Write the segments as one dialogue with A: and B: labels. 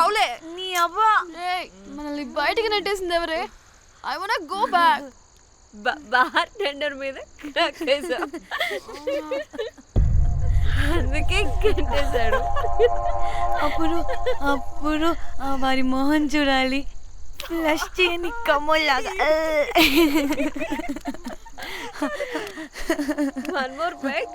A: రావులే
B: నీ అవ్వా.
C: ఏయ్, మనల్ని బయటికి నెట్టేసింది ఎవరే? I want go
A: back bartender మీద క్రాక్ వేసా అందుకే కట్టేశాడు
B: అప్పుడు అప్పుడు ఆ వారి మొహం చూడాలి. ఫ్లష్ చేయని కమ్మలాగా
A: వన్ మోర్ బ్యాక్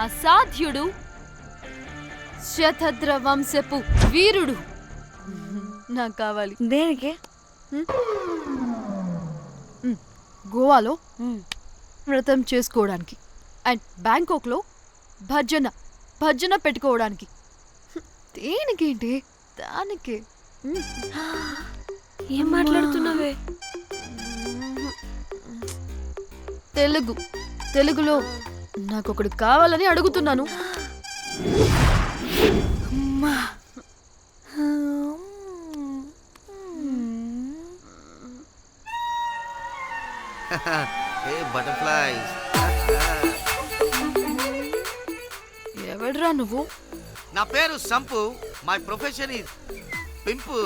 C: అసాధ్యుడు. శతద్ర వంశపు వీరుడు. నాకు కావాలి.
B: దేనికి?
C: గోవాలో వ్రతం చేసుకోవడానికి అండ్ బ్యాంకాక్లో భజన భజన పెట్టుకోవడానికి. దేనికేంటి? దానికే.
A: ఏం మాట్లాడుతున్నావే?
C: తెలుగు. తెలుగులో నాకు ఒకటి కావాలని అడుగుతున్నాను.
D: బటర్ఫ్లైస్
C: ఎవడ్రా నువ్వు?
D: నా పేరు sump. My profession is pimp.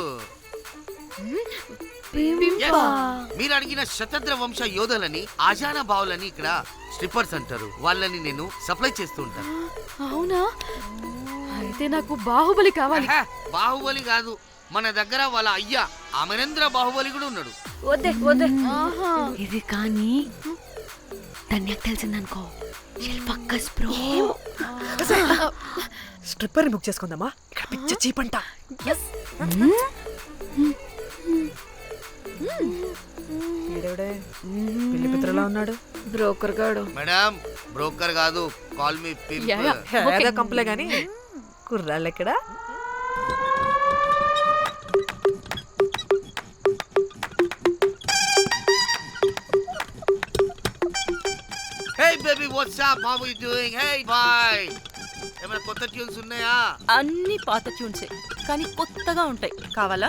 D: మీరు అడిగిన శతద్ర వంశ యోధులని ఆజానా బావులని ఇక్కడ స్ట్రిప్పర్స్ అంటారు. వాళ్ళని నేను సప్లై చేస్తూ ఉంటాను.
C: అవునా? అయితే నాకు బాహుబలి కావాలి.
D: ఆహా, బాహుబలి కాదు. మన దగ్గర వాళ్ళ అయ్యా అమరేంద్ర బాహుబలి కూడా ఉన్నాడు.
A: వద్దే వద్దే.
C: ఆహా.
B: ఇది కానీ ధన్యకు తెలిసిందనుకో. పక్కస్ బ్రో.
E: స్ట్రిప్పర్ బుక్ చేసుకుందామా? ఇక్కడ పిచ్చ చీపంట. పిల్లి పిత్రలా ఉన్నాడు.
A: బ్రోకర్ గాడు.
D: మేడం బ్రోకర్ కాదు కాల్ మీ.
E: ఏదో కంపలే గాని. కుర్రాళ్ళు ఎక్కడ?
D: Hey baby what's up how you doing hey boy ఏమైనా కొత్త ట్యూన్స్ ఉన్నాయా?
F: అన్ని పాత ట్యూన్సే కానీ కొత్తగా ఉంటాయి. కావాలా?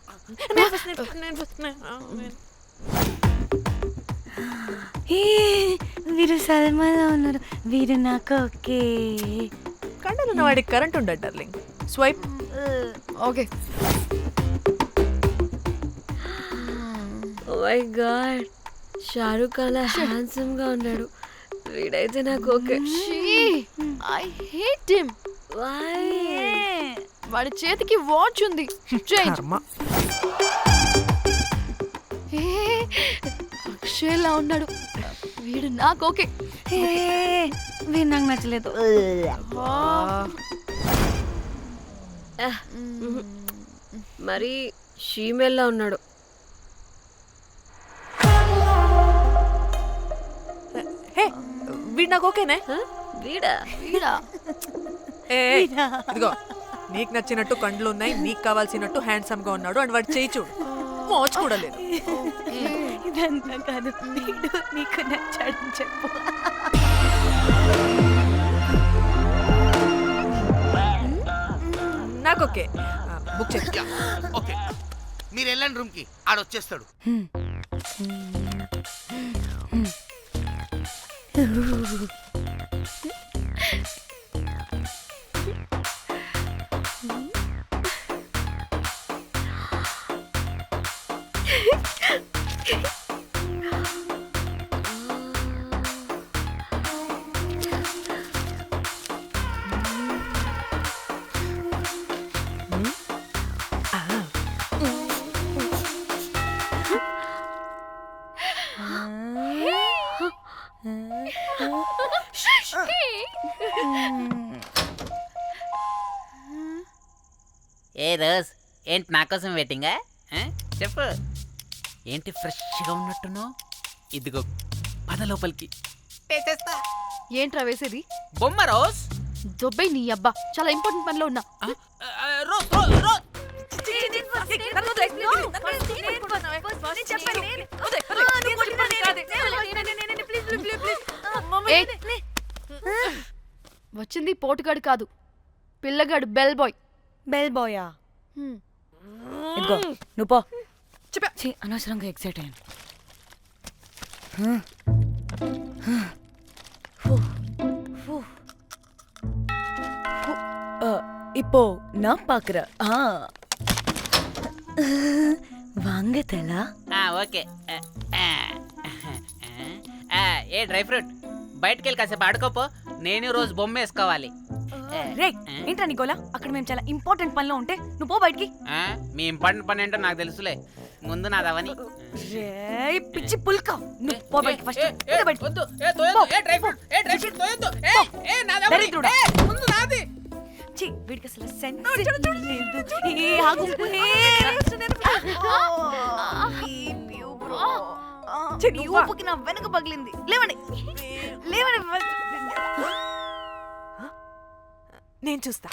B: ఏ, వీరు సల్మాలో ఉన్నారు వీరు నాకు ఓకే.
E: కండలున్న వాడికి కరెంట్ ఉండడు darling. Swipe.
C: Okay.
A: Oh my god. Shahrukh అలా హ్యాండ్సమ్గా ఉన్నాడు. వీడైతే నాకు okay.
C: I hate him
A: why
C: వాడి చేతికి వాచ్ ఉంది. అక్షయ్లా ఉన్నాడు. వీడు నాకు ఓకే.
B: హే, వీడు నాకు నచ్చలేదు.
A: మరి షీమేల్లా ఉన్నాడు.
E: హే వీడు నాకు ఓకేనే?
A: వీడా?
C: వీడా?
E: ఇదిగో నీకు నచ్చినట్టు కండ్లు ఉన్నాయి నీకు కావాల్సినట్టు హ్యాండ్సమ్గా ఉన్నాడు. అండ్ వాడు చేయి చూడు. మోచు కూడా లేదు.
B: ఇదంతా కాదు. వీడు నీకు నచ్చాడని చెప్పు.
E: నాకు ఓకే. బుక్ చేసి
D: యా, ఓకే. మీరు వెళ్ళండి రూమ్కి ఆడొచ్చేస్తాడు
G: ఏ రోజ్ ఏంటి నా కోసం వెయిటింగా చెప్పు. ఏంటి ఫ్రెష్గా ఉన్నట్టును? ఇదిగో పద లోపలికి. వేసేస్తా.
C: ఏంట్రా వేసేది?
G: బొమ్మ రోజ్.
C: దొబ్బై నీ అబ్బా చాలా ఇంపార్టెంట్ పనిలో ఉన్నా.
G: Rose Rose
C: Rose. వచ్చింది పోటుగాడు కాదు. పిల్లగాడు బెల్ బాయ్.
B: బెల్ బాయా? ఇదిగో నువ్వు పో. ఛీ, అనవసరంగా ఎక్సైట్ అయ్యాను இப்போ நான் பாக்குறேன் ஆ வாங்க தலா
G: ఆ, ఓకే ఆ, ఆ, ఆ, ఏ డ్రై ఫ్రూట్ బయటికి వెళ్ళి కాసేపు ఆడుకోపో నేను రోజు బొమ్మ వేసుకోవాలి ఆ,
B: రే
G: ఆ,
B: ఏంట్రా నికోలా అక్కడ మేము చాలా ఇంపార్టెంట్ పనిలో ఉంటే నువ్వు పో బయటికి
G: ఆ, మీ ఇంపార్టెంట్ పని ఏంటో నాకు తెలుసులే ముందు నాదవని
B: పిచ్చి పుల్క. నువ్వు పో బయటికి ఫస్ట్.
G: ఏ, ఏ,
B: బయటికి
G: వద్దు, ఏ, తోయొద్దు, ఏ, డ్రై ఫ్రూట్, ఏ, డ్రై ఫ్రూట్ తోయొద్దు, ఏ, ఏ, నాదవని,
B: దరిద్రుడా.
G: ఏ, ముందు నాది.
B: ఛీ, వీడికి అసలు సెన్స్ లేదు. ఏ, ఆగు. ఏ, ఈ ప్యూ బ్రో. ఆ, ఈ ఊపుకి నా వెనక పగిలింది. లేవండి. లేవండి
E: నేను చూస్తా.